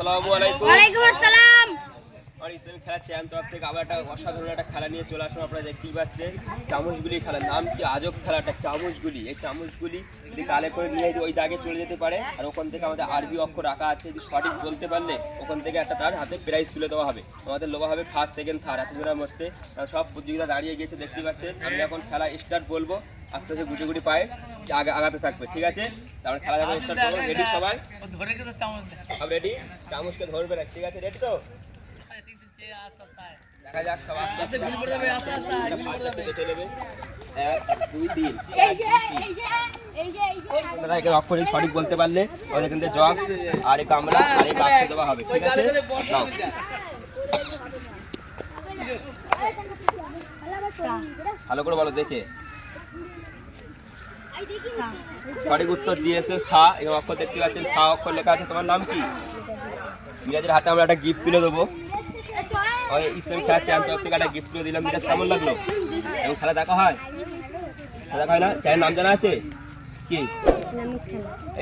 আসসালামু আলাইকুম। ওয়ালাইকুম আসসালাম। আমার ইসলামিক খেলার চ্যান তরফ থেকে আবার একটা অসাধারণ একটা খেলা নিয়ে চলে আসলাম আপনারা দেখতেই পাচ্ছেন। চামচগুলি নাম কি? আজব খেলাটা চামচগুলি। এই চামচগুলি যদি গালে করে নিয়ে ওই দাগে চলে যেতে পারে। আর ওখান থেকে আমাদের আরবি অক্ষর রাখা আছে যদি সঠিক বলতে পারলে ওখান থেকে একটা তার হাতে প্রাইজ তুলে দেওয়া হবে। আমাদের লোক হবে ফার্স্ট সেকেন্ড থার্ড এত জনের মধ্যে সব প্রতিযোগিতা দাঁড়িয়ে গিয়েছে দেখতেই পাচ্ছেন। আমি এখন খেলা স্টার্ট বলব। আস্তে আস্তে গুটি গুটি পায়ে আগা- আগাতে থাকবে ঠিক আছে তারপরে খেলা যখন স্টার্ট করব রেডি সবাই ধরে কিন্তু চামচ সব রেডি চামচকে ধরবে না ঠিক আছে রেডি তো দেখা যাক সব আস্তে আস্তে গুলি করে যাবে, আস্তে আস্তে, গুলি করে যাবে। কেটে নেবে। এক, দুই, তিন। এই যে এই যে এই যে এই যে আপনারা এখানে অক্ষরে সঠিক বলতে পারলে আমাদের এখান থেকে জগ আর এই গামলা আর এই বাক্স দেওয়া হবে ঠিক আছে নাও। ভালো করে বলো দেখে সঠিক উত্তর দিয়েছে সা, এবং অক্ষর দেখতে পাচ্ছেন, সা অক্ষর লেখা আছে। তোমার নাম কি? মিরাজের হাতে আমরা একটা গিফট তুলে দেবো। ইসলামিক খেলার তরফ থেকে একটা গিফট তুলে দিলাম। মিরাজ, কেমন লাগল? এবং খেলা দেখা হয়? খেলা দেখা হয় না? চ্যানেল নাম জানা আছে? কি?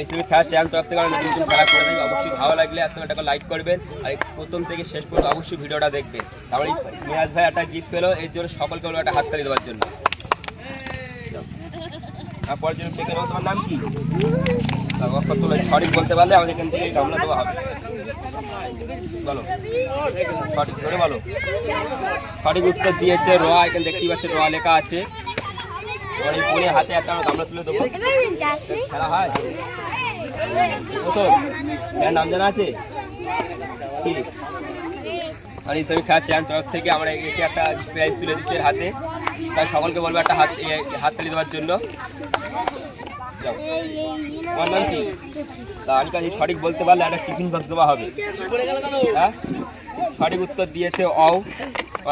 ইসলামিক খেলার চ্যানেল তরফ থেকে নতুন নতুন খেলা করে থাকি অবশ্যই ভালো লাগলে আপনার একটা লাইক করবেন। আর প্রথম থেকে শেষ পর্যন্ত অবশ্যই ভিডিওটা দেখবেন। এই মিরাজ ভাই একটা গিফট পেল। এর জন্য সকলকে একটা হাততালি দেওয়ার জন্য। জন্য থেকে নেব তোমার নাম কি? তারপর কত সঠিক বলতে পারলে আমাদের এখান থেকে গামলা দেওয়া হবে। বলো। সঠিক সঠিক উত্তর দিয়েছে রোয়া এখানে দেখতেই পাচ্ছে রোয়া লেখা আছে। এই ফোনে হাতে একটা গামলা তুলে দেবো। খেলা হয়? এর নাম জানা আছে? এই সবই খেলা চ্যান থেকে আমরা একে একটা প্রাইজ তুলে দিচ্ছি হাতে। তাই সকলকে বলব একটা হাত হাত তালি দেওয়ার জন্য। যাও। নাম কি? তা আমি কাছে সঠিক বলতে পারলে একটা টিফিন বক্স দেওয়া হবে। হ্যাঁ? সঠিক উত্তর দিয়েছে অও।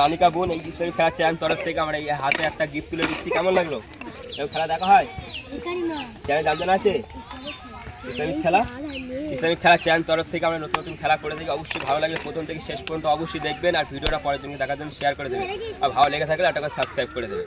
আনিকা বোন এই ইসলামী খেলা চ্যান তরফ থেকে আমরা এই হাতে একটা গিফট তুলে দিচ্ছি। কেমন লাগল? খেলা দেখা হয়? চ্যানেল দাম জানা আছে? খেলা? ইসলামিক খেলা চ্যান তরফ থেকে আমরা নতুন নতুন খেলা করে থাকি। অবশ্যই ভালো লাগলে প্রথম থেকে শেষ পর্যন্ত অবশ্যই দেখবেন। আর ভিডিওটা পরের জন্য দেখার জন্য শেয়ার করে দেবেন। আর ভালো লেগে থাকলে একটা সাবস্ক্রাইব করে দেবেন।